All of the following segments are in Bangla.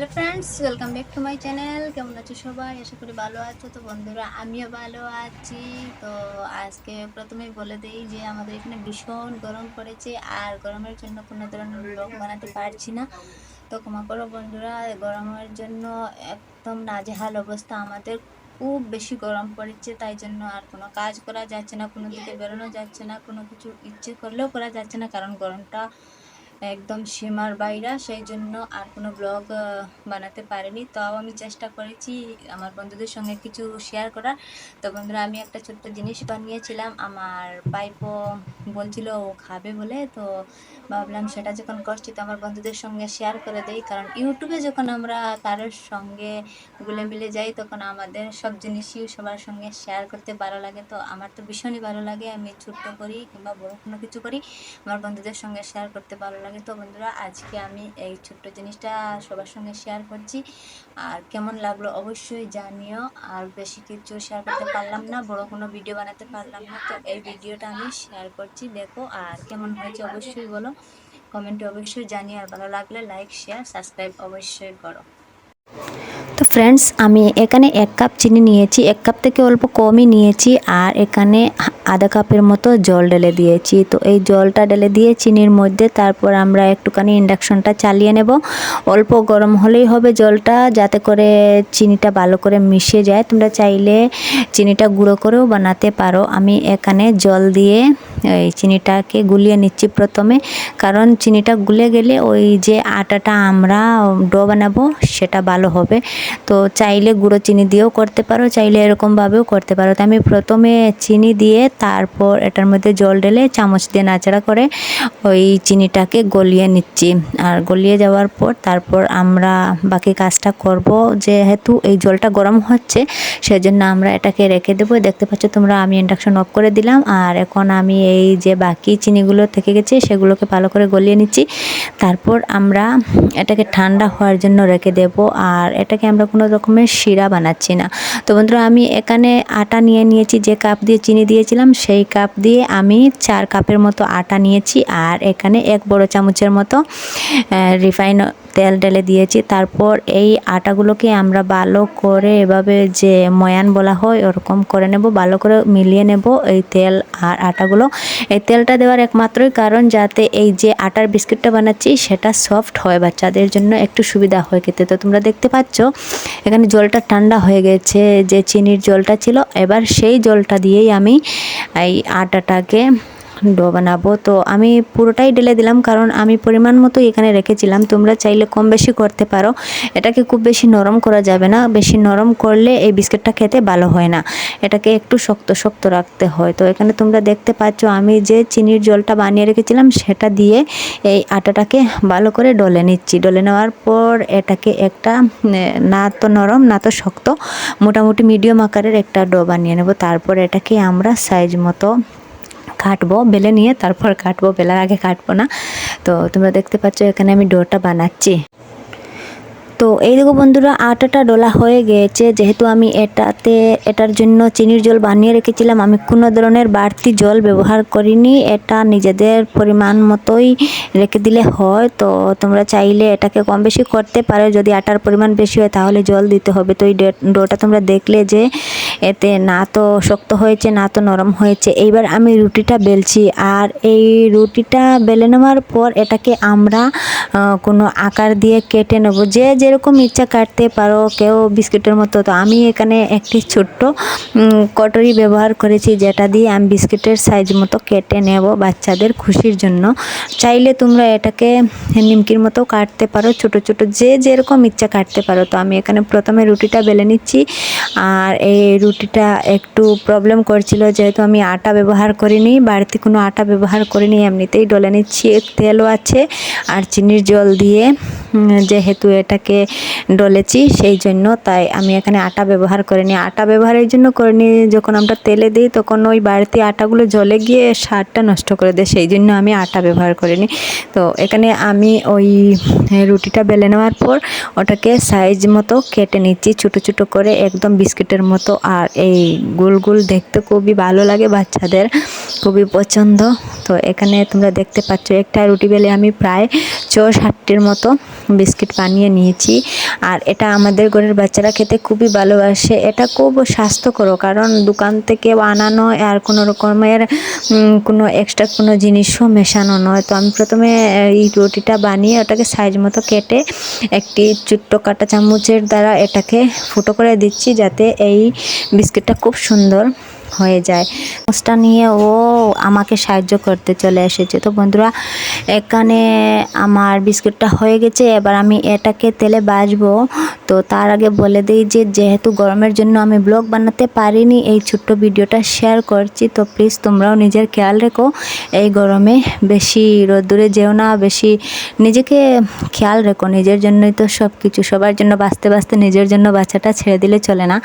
Hello friends welcome back to my channel কেমন আছো সবাই? আশা করি ভালো আছো। তো বন্ধুরা, আমিও ভালো আছি। তো আজকে প্রথমেই বলে দিই যে আমাদের এখানে ভীষণ গরম পড়েছে। আর গরমের জন্য কোনো ধরনের ব্লগ বানাতে পারছি না। তো ক্ষমা করো বন্ধুরা, গরমের জন্য একদম নাজেহাল অবস্থা। আমাদের খুব বেশি গরম পড়েছে, তাই জন্য আর কোনো কাজ করা যাচ্ছে না। কোনো দিকে বেরোনো যাচ্ছে না, কোনো কিছু ইচ্ছে করলেও করা যাচ্ছে না, কারণ গরমটা একদম সীমার বাইরা সেই জন্য আর কোনো ব্লগ বানাতে পারিনি। তাও আমি চেষ্টা করেছি আমার বন্ধুদের সঙ্গে কিছু শেয়ার করার। তো বন্ধুরা, আমি একটা ছোট্ট জিনিস বানিয়েছিলাম। আমার পাইপও বলছিল ও খাবে বলে। তো ভাবলাম সেটা যখন করছি তো আমার বন্ধুদের সঙ্গে শেয়ার করে দেই। কারণ ইউটিউবে যখন আমরা কারোর সঙ্গে গুলে মিলে যাই, তখন আমাদের সব জিনিসই সবার সঙ্গে শেয়ার করতে ভালো লাগে। তো আমার তো ভীষণই ভালো লাগে। আমি ছোট্ট করি কিংবা বড় কোনো কিছু করি, আমার বন্ধুদের সঙ্গে শেয়ার করতে ভালো লাগে। তো বন্ধুরা, আজকে আমি এই ছোট্ট জিনিসটা সবার সঙ্গে শেয়ার করছি। আর কেমন লাগল অবশ্যই জানিও। আর বেশি কিছু শেয়ার করতে পারলাম না, বড় কোনো ভিডিও বানাতে পারলাম না। তো এই ভিডিওটা আমি শেয়ার করছি, দেখো। আর কেমন হয়েছে অবশ্যই বলো। কমেন্টে অবশ্যই জানিও। আর ভালো লাগলে লাইক শেয়ার সাবস্ক্রাইব অবশ্যই করো। তো ফ্রেন্ডস আমি এখানে এক কাপ চিনি নিয়েছি। এক কাপ থেকে অল্প কমই নিয়েছি। আর এখানে আধা কাপের মতো জল ঢেলে দিয়েছি। তো এই জলটা ঢেলে দিয়ে চিনির মধ্যে তারপর আমরা একটুখানি ইন্ডাকশনটা চালিয়ে নেব। অল্প গরম হলেই হবে জলটা যাতে করে চিনিটা ভালো করে মিশে যায়। তোমরা চাইলে চিনিটা গুঁড়ো করেও বানাতে পারো। আমি এখানে জল দিয়ে এই চিনিটাকে গুলিয়ে নিচ্ছি প্রথমে। কারণ চিনিটা গুলে গেলে ওই যে আটাটা আমরা ডো বানাবো সেটা ভালো হবে। তো চাইলে গুঁড়ো চিনি দিয়েও করতে পারো, চাইলে এরকমভাবেও করতে পারো। তো আমি প্রথমে চিনি দিয়ে তারপর এটার মধ্যে জল ঢেলে চামচ দিয়ে নাচড়া করে ওই চিনিটাকে গলিয়ে নিচ্ছি। আর গলিয়ে যাওয়ার পর তারপর আমরা বাকি কাজটা করব। যেহেতু এই জলটা গরম হচ্ছে, সেজন্য আমরা এটাকে রেখে দেবো। দেখতে পাচ্ছ তোমরা, আমি ইন্ডাকশন অফ করে দিলাম। আর এখন আমি এই যে বাকি চিনিগুলো থেকে গেছে, সেগুলোকে ভালো করে গলিয়ে নিচ্ছি। তারপর আমরা এটাকে ঠান্ডা হওয়ার জন্য রেখে দেব। আর এটাকে আমরা কোনো রকমের শিরা বানাচ্ছি না। তো বন্ধুরা, আমি এখানে আটা নিয়ে নিয়েছি, যে কাপ দিয়ে চিনি দিয়েছিলাম সেই কাপ দিয়ে আমি চার কাপের মতো আটা নিয়েছি আর এখানে এক বড় চামচের মতো রিফাইন তেল ঢেলে দিয়েছি। তারপর এই আটাগুলোকে আমরা ভালো করে এভাবে যে ময়ান বলা হয়, ওরকম করে নেব, ভালো করে মিলিয়ে নেব এই তেল আর আটাগুলো। এই তেলটা দেওয়ার একমাত্রই কারণ যাতে এই যে আটার বিস্কিটটা বানাচ্ছি, সেটা সফট হয় বাচ্চাদের জন্য, একটু সুবিধা হয় খেতে। তো তোমরা দেখতে পাচ্ছ, এখানে জলটা ঠান্ডা হয়ে গেছে, যে চিনির জলটা ছিল, এবার সেই জলটা দিয়েই আমি এই আটাটাকে ডো বানাবো। তো আমি পুরোটাই ঢেলে দিলাম, কারণ আমি পরিমাণ মতো এখানে রেখেছিলাম। তোমরা চাইলে কম বেশি করতে পারো। এটাকে খুব বেশি নরম করা যাবে না। বেশি নরম করলে এই বিস্কিটটা খেতে ভালো হয় না। এটাকে একটু শক্ত শক্ত রাখতে হয়। তো এখানে তোমরা দেখতে পাচ্ছ, আমি যে চিনির জলটা বানিয়ে রেখেছিলাম, সেটা দিয়ে এই আটাটাকে ভালো করে ডলে নিচ্ছি। ডলে নেওয়ার পর এটাকে একটা না তো নরম, না তো শক্ত, মোটামুটি মিডিয়াম আকারের একটা ডো বানিয়ে নেব। তারপর এটাকে আমরা সাইজ মতো কাটবো, বেলে নিয়ে তারপর কাটবো, বেলার আগে কাটবো না। তো তোমরা দেখতে পাচ্ছ, এখানে আমি ডোটা বানাচ্ছি। তো এই দেখো বন্ধুরা, আটাটা ডোলা হয়ে গিয়েছে যেহেতু আমি এটাতে, এটার জন্য চিনির জল বানিয়ে রেখেছিলাম, আমি কোনো ধরনের বাড়তি জল ব্যবহার করিনি। এটা নিজেদের পরিমাণ মতোই রেখে দিলে হয়। তো তোমরা চাইলে এটাকে কম বেশি করতে পারো। যদি আটার পরিমাণ বেশি হয়, তাহলে জল দিতে হবে। তো এই ডোটা তোমরা দেখলে যে, এতে না তো শক্ত হয়েছে, না তো নরম হয়েছে। এইবার আমি রুটিটা বেলছি। আর এই রুটিটা বেলে নেওয়ার পর এটাকে আমরা কোনো আকার দিয়ে কেটে নেব। যে যেরকম ইচ্ছা কাটতে পারো, কেউ বিস্কিটের মতো। তো আমি এখানে একটি ছোট্ট কটরি ব্যবহার করেছি, যেটা দিয়ে আমি বিস্কিটের সাইজ মতো কেটে নেব বাচ্চাদের খুশির জন্য। চাইলে তোমরা এটাকে নিমকির মতো কাটতে পারো, ছোট ছোট, যে যেরকম ইচ্ছা কাটতে পারো। তো আমি এখানে প্রথমে রুটিটা বেলে নিচ্ছি। আর এই রুটিটা একটু প্রবলেম করছিল, যেহেতু আমি আটা ব্যবহার করিনি, বাড়িতে কোনো আটা ব্যবহার করিনি, এমনিতেই ডলে নিচ্ছি। তেলও আছে, আর চিনির জল দিয়ে যেহেতু এটাকে ডলেছি, সেই জন্য তাই আমি এখানে আটা ব্যবহার করিনি। আটা ব্যবহারের জন্য করিনি, যখন আমরা তেলে দিই তখন ওই বাড়তি আটাগুলো জলে গিয়ে সারটা নষ্ট করে দেয়, সেই জন্য আমি আটা ব্যবহার করিনি। তো এখানে আমি ওই রুটিটা বেলে নেওয়ার পর ওটাকে সাইজ মতো কেটে নিচ্ছি, ছোটো ছোটো করে একদম বিস্কিটের মতো। আর এই গোল গোল দেখতে খুবই ভালো লাগে বাচ্চাদের, খুবই পছন্দ। তো এখানে তোমরা দেখতে পাচ্ছ, একটা রুটি বেলে আমি প্রায় ছ ষাটটির মতো বিস্কিট বানিয়ে নিয়েছি। আর এটা আমাদের ঘরের বাচ্চারা খেতে খুবই ভালোবাসে। এটা খুব স্বাস্থ্যকর, কারণ দোকান থেকে বানানো আর কোনো রকমের কোনো এক্সট্রা কোনো জিনিসও মেশানো নয়। তো আমি প্রথমে এই রুটিটা বানিয়ে ওটাকে সাইজ মতো কেটে একটি ছোট্ট কাঁটা চামচের দ্বারা এটাকে ফুটো করে দিচ্ছি, যাতে এই বিস্কিটটা খুব সুন্দর হয়ে যায়। চামচটা নিয়ে ও আমাকে সাহায্য করতে চলে এসেছে। তো বন্ধুরা, এখানে আমার বিস্কুটটা হয়ে গেছে, এবার আমি এটাকে তেলে বাজবো তো তার আগে বলে দিই যে, যেহেতু গরমের জন্য আমি ব্লগ বানাতে পারিনি, এই ছোট্ট ভিডিওটা শেয়ার করছি। তো প্লিজ তোমরাও নিজের খেয়াল রেখো, এই গরমে বেশি রোদ্দুরে যেও না, বেশি নিজেকে খেয়াল রেখো। নিজের জন্যই তো সব কিছু সবার জন্য বাঁচতে বাঁচতে নিজের জন্য বাচ্চাটা ছেড়ে দিলে চলে না।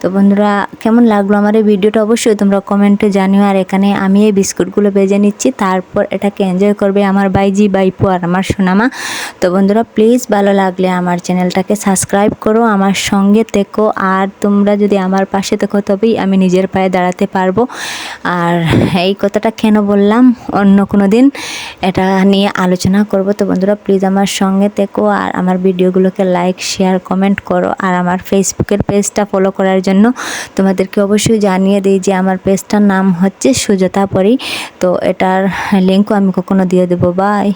তো বন্ধুরা, কেমন লাগল আমার এই ভিডিওটা? অবশ্যই তোমরা কমেন্টে জানিও। আর এখানে আমি এই বিস্কুটগুলো বেজে নিচ্ছি। তারপর এটাকে এনজয় করবে আমার বাইজি বাইপু আর আমার সোনামা। তো বন্ধুরা প্লিজ ভালো লাগলে আমার চ্যানেলটাকে সাবস্ক্রাইব করো, আমার সঙ্গে থেকো। আর তোমরা যদি আমার পাশে থেকো, তবেই আমি নিজের পায়ে দাঁড়াতে পারব। আর এই কথাটা কেন বললাম? অন্য কোনো দিন এটা নিয়ে আলোচনা করব। তো বন্ধুরা প্লিজ আমার সঙ্গে থেকো। আর আমার ভিডিওগুলোকে লাইক শেয়ার কমেন্ট করো। আর আমার ফেসবুকের পেজটা ফলো করার জন্য তোমাদেরকে অবশ্যই জানিয়ে দিই যে আমার পেজটার নাম হচ্ছে সুজাতা পরি, তো এটার লিঙ্কও আমি কখনো দিয়ে দেবো। বাই